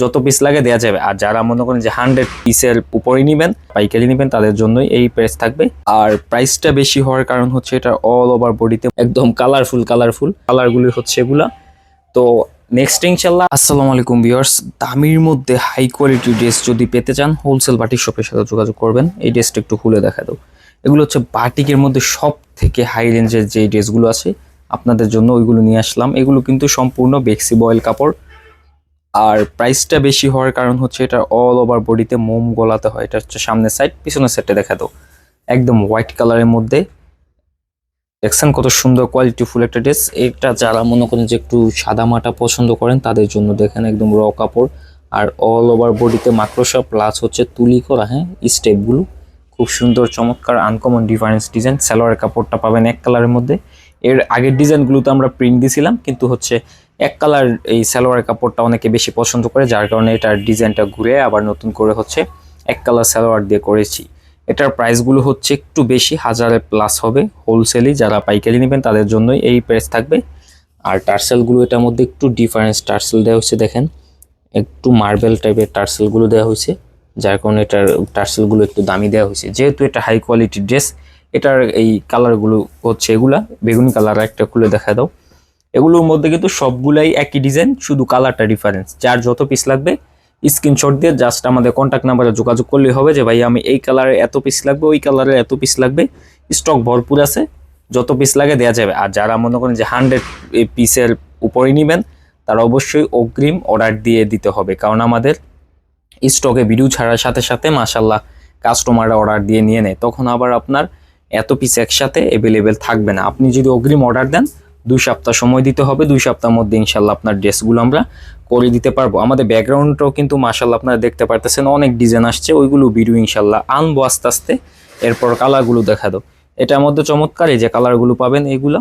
যত পিস লাগে দেওয়া যাবে। আর যারা মনে করেন যে হান্ড্রেড পিসের উপরে নেবেন, পাইকারি নেবেন, তাদের জন্যই এই প্রাইস থাকবে। আর প্রাইসটা বেশি হওয়ার কারণ হচ্ছে এটা অল ওভার বডিতে একদম কালারফুল কালারফুল কালারগুলি হচ্ছে এগুলা। তো নেক্সট ইনশাল্লাহ আসসালামু আলাইকুম ভিউয়ার্স দামির মধ্যে হাই কোয়ালিটি ড্রেস যদি পেতে চান হোলসেল বাটিক শপের সাথে যোগাযোগ করবেন। এই ড্রেসটা একটু খুলে দেখা দাও। এগুলো হচ্ছে বাটিকের মধ্যে সব থেকে হাই রেঞ্জের যে ড্রেসগুলো আছে, আপনাদের জন্য ওইগুলো নিয়ে আসলাম। এগুলো কিন্তু সম্পূর্ণ বেক্সি বয়েল কাপড়। আর প্রাইসটা বেশি হওয়ার কারণ হচ্ছে এটা অল ওভার বডিতে মোম গলাতে হয়। এটা হচ্ছে সামনের সাইড পিছনের সাইডে দেখা দাও। একদম হোয়াইট কালারের মধ্যে। দেখছেন কত সুন্দর কোয়ালিটি ফুল একটা ড্রেস এটা যারা মনে করেন যে একটু সাদা মাটা পছন্দ করেন, তাদের জন্য দেখেন একদম র কাপড়। আর অল ওভার বডিতে মাকড়সা প্লাস হচ্ছে তুলি করা হ্যাঁ? স্টেপগুলো খুব সুন্দর, চমৎকার আনকমন ডিফারেন্স ডিজাইন সালোয়ার কাপড়টা পাবেন এক কালারের মধ্যে। এর আগের ডিজাইনগুলোতে আমরা প্রিন্ট দিছিলাম, কিন্তু হচ্ছে এক কালার এই সালোয়ার কাপড়টা অনেকে বেশি পছন্দ করে, যার কারণে এটার ডিজাইনটা ঘুরে আবার নতুন করে হচ্ছে এক কালার সালোয়ার দিয়ে করেছি। এটার প্রাইসগুলো হচ্ছে একটু বেশি, হাজারে প্লাস হবে হোলসেলই যারা পাইকারি নেবেন তাদের জন্যই এই প্রাইস থাকবে। আর টার্সেলগুলো এটার মধ্যে একটু ডিফারেন্স টার্সেল দেওয়া হচ্ছে দেখেন, একটু মার্বেল টাইপের টার্সেলগুলো দেওয়া হয়েছে, যার কারণে এটার টার্সেলগুলো একটু দামি দেওয়া হয়েছে। যেহেতু এটা হাই কোয়ালিটি ড্রেস এটার এই কালারগুলো হচ্ছে এগুলা। বেগুনি কালার একটা খুলে দেখা দাও। এগুলোর মধ্যে কিন্তু সবগুলাই একই ডিজাইন শুধু কালারটা ডিফারেন্স যার যত পিস লাগবে স্ক্রিনশট দিয়ে জাস্ট আমাদের কন্ট্যাক্ট নাম্বারে যোগাযোগ করলেই হবে যে, ভাই, আমি এই কালারে এত পিস লাগবে, ওই কালারের এত পিস লাগবে। স্টক ভরপুর আছে, যত পিস লাগে দেওয়া যাবে। আর যারা মনে করেন যে হান্ড্রেড পিসের উপরে নেবেন, তারা অবশ্যই অগ্রিম অর্ডার দিয়ে দিতে হবে। কারণ আমাদের স্টকে ভিডিও ছাড়ার সাথে সাথে মাসাল্লাহ কাস্টমাররা অর্ডার দিয়ে নিয়ে নেয়। তখন আবার আপনার এত পিস একসাথে অ্যাভেলেবেল থাকবে না। আপনি যদি অগ্রিম অর্ডার দেন, দুই সপ্তাহ সময় দিতে হবে। দুই সপ্তাহের মধ্যে ইনশাল্লাহ আপনার ড্রেসগুলো আমরা করে দিতে পারব। আমাদের ব্যাকগ্রাউন্ডটাও কিন্তু মাসাল্লাহ আপনারা দেখতে পারতেছেন, অনেক ডিজাইন আসছে। ওইগুলো ভিডিও ইনশাল্লাহ আনব আস্তে আস্তে। এরপর কালারগুলো দেখা দাও। এটার মধ্যে চমৎকার এই যে কালারগুলো পাবেন এইগুলো।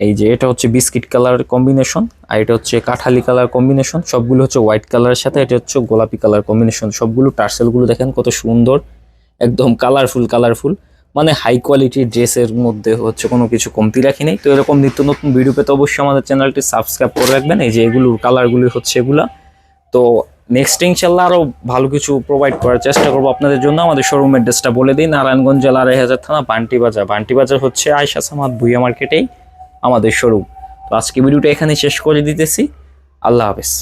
এই যে এটা হচ্ছে বিস্কিট কালার কম্বিনেশন আর এটা হচ্ছে কাঠালি কালার কম্বিনেশন সবগুলো হচ্ছে হোয়াইট কালারের সাথে, এটা হচ্ছে গোলাপি কালার কম্বিনেশন সবগুলো টার্সেলগুলো দেখেন কত সুন্দর, একদম কালারফুল কালারফুল মানে হাই কোয়ালিটির ড্রেসের মধ্যে হচ্ছে কোনো কিছু কমতি রাখি নেই তো এরকম নিত্য নতুন ভিডিও পেতে অবশ্যই আমাদের চ্যানেলটি সাবস্ক্রাইব করে রাখবেন। এই যে এগুলোর কালারগুলি হচ্ছে এগুলা। তো নেক্সট ইনশাল্লাহ আরও ভালো কিছু প্রোভাইড করার চেষ্টা করব আপনাদের জন্য। আমাদের শোরুম অ্যাড্রেসটা বলে দিই, নারায়ণগঞ্জ জেলা আড়াই হাজার থানা, বান্টি বাজার। বান্টি বাজার হচ্ছে আয়সা সামাদ ভুইয়া মার্কেটেই আমাদের শোরুম তো আজকে ভিডিওটা এখানে শেষ করে দিতেছি। আল্লাহ হাফেজ।